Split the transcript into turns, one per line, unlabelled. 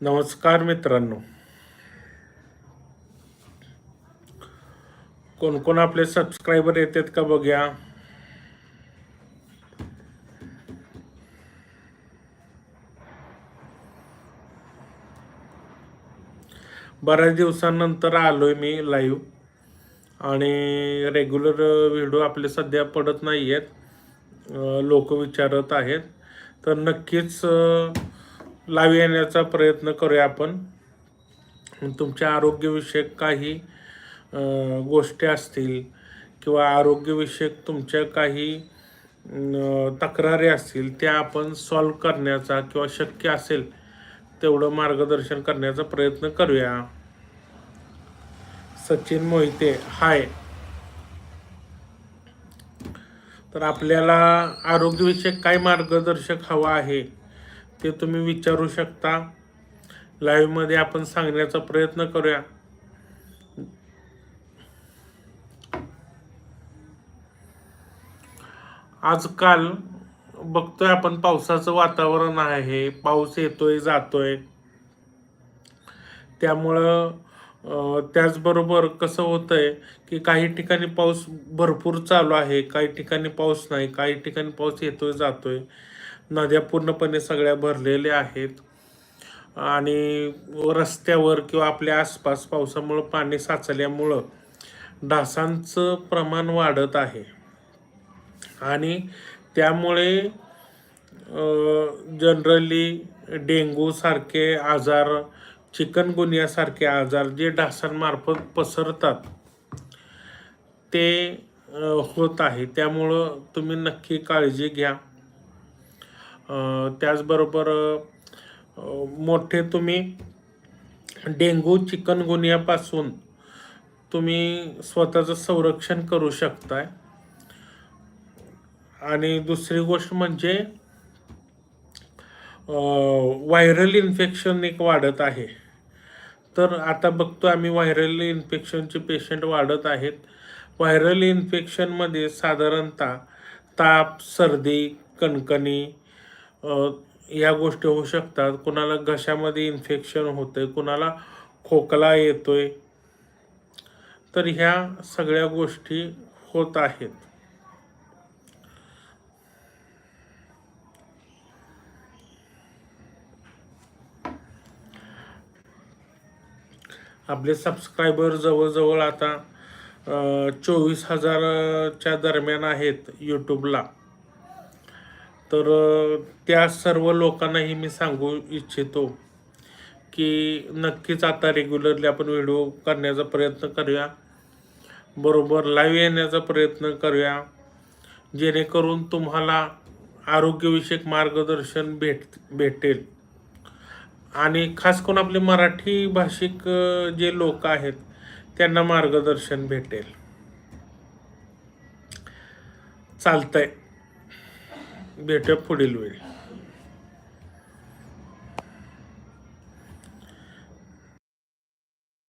नमस्कार मित्रांनो. कोण कोण आपले सबस्क्रायबर येतात का बघूया? बऱ्याच दिवसांनंतर आलोय मी लाईव्ह आणि रेग्युलर व्हिडिओ आपले सध्या पडत नाही आहेत लोक विचारत आहेत. तर नक्कीच लावी येण्याचा प्रयत्न करूया आपण. तुमच्या आरोग्यविषयक काही गोष्टी असतील किंवा आरोग्यविषयक तुमच्या काही तक्रारी असतील त्या आपण सॉल्व करण्याचा किंवा शक्य असेल तेवढं मार्गदर्शन करण्याचा प्रयत्न करूया. सचिन मोहिते हाय तर आपल्याला आरोग्यविषयक काय मार्गदर्शक हवा आहे? ते तुम्ही विचारू शकता. लाईव्हमध्ये आपण सांगण्याचा प्रयत्न करूया. आजकाल बघतोय आपण पावसाचं वातावरण आहे. पाऊस येतोय जातोय. त्यामुळं त्याचबरोबर कसं होतंय की काही ठिकाणी पाऊस भरपूर चालू आहे काही ठिकाणी पाऊस नाही काही ठिकाणी पाऊस येतोय जातोय. नद्या पूर्णपणे सगळ्या भरलेल्या आहेत. आणि रस्त्यावर किंवा आपल्या आसपास पावसामुळं पाणी साचल्यामुळं डासांचं प्रमाण वाढत आहे. आणि त्यामुळे जनरली डेंगू सारखे आजार चिकनगुनियासारखे आजार जे डासांमार्फत पसरतात ते होत आहे. त्यामुळं तुम्ही नक्की काळजी घ्या. त्याचबरोबर मोठे तुम्ही डेंगू चिकनगुनियापासून तुम्ही स्वतःचं संरक्षण करू शकताय. आणि दुसरी गोष्ट म्हणजे व्हायरल इन्फेक्शन एक वाढत आहे. तर आता बघतो आम्ही व्हायरल इन्फेक्शनचे पेशंट वाढत आहेत. व्हायरल इन्फेक्शनमध्ये साधारणतः ताप सर्दी कणकणी या गोष्टी होऊ शकतात. कुणाला घशामध्ये इन्फेक्शन होतं आहे कुणाला खोकला येतोय. तर ह्या सगळ्या गोष्टी होत आहेत. आपले सबस्क्रायबर जवळजवळ आता चोवीस हजारच्या दरम्यान आहेत यूट्यूबला तर त्या सर्व लोकांनाही मी सांगू इच्छितो की नक्कीच आता रेग्युलरली आपण व्हिडिओ करण्याचा प्रयत्न करूया. बरोबर लाईव्ह येण्याचा प्रयत्न करूया. जेणेकरून तुम्हाला आरोग्यविषयक मार्गदर्शन भेट भेटेल. आणि खास करून आपले मराठी भाषिक जे लोक आहेत त्यांना मार्गदर्शन भेटेल. चालतंय. બે ટેપ ફોડેલું હોય.